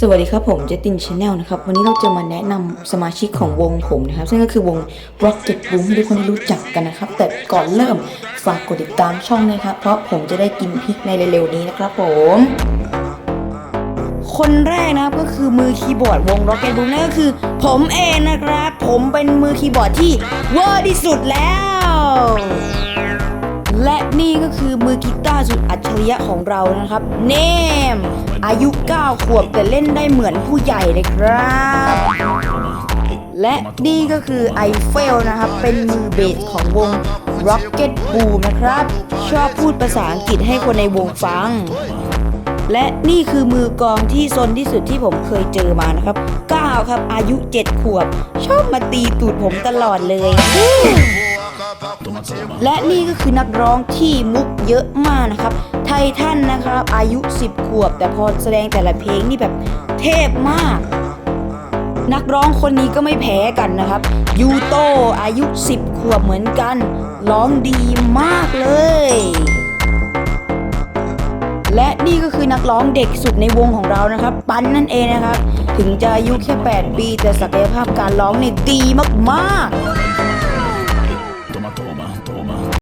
สวัสดีครับผมเจตินชาแนลนะครับ วันนี้เราจะมาแนะนำสมาชิกของวงผมนะครับ ซึ่งก็คือวง Rocket Boom ให้ทุกคนได้รู้จักกันนะครับ แต่ก่อนเริ่มฝากกดติดตามช่องนะครับ เพราะผมจะได้กินพริกในเร็วๆนี้นะครับผม คนแรกนะครับก็คือมือคีย์บอร์ดวง Rocket Boom นั่นก็คือ ผมเองนะครับ ผมเป็นมือคีย์บอร์ดที่เวอร์ที่สุดแล้ว สุดอัจฉริยะของเรานะครับ เนม อายุ 9 ขวบแต่เล่นได้เหมือนผู้ใหญ่เลยครับ และนี่ก็คือไอเฟลนะครับ เป็นมือเบสของวง Rocket Boom นะครับ ชอบพูดภาษาอังกฤษให้คนในวงฟัง และนี่คือมือกองที่ซนที่สุดที่ผมเคยเจอมานะครับ 9 ครับอายุ 7 ขวบ ชอบมาตีตูดผมตลอดเลย และนี่ก็คือนักร้องที่มุกเยอะมากนะครับ ไททันนะครับ อายุ 10 ขวบ แต่พอแสดงแต่ละเพลงนี่แบบเทพมาก นักร้องคนนี้ก็ไม่แพ้กันนะครับ ยูโตอายุ 10 ขวบเหมือนกัน ร้องดีมากเลย และนี่ก็คือนักร้องเด็กสุดในวงของเรานะครับ ปันนั่นเองนะครับ ถึงจะอายุแค่ 8 ปี แต่ศักยภาพการร้องเนี่ยดีมากๆ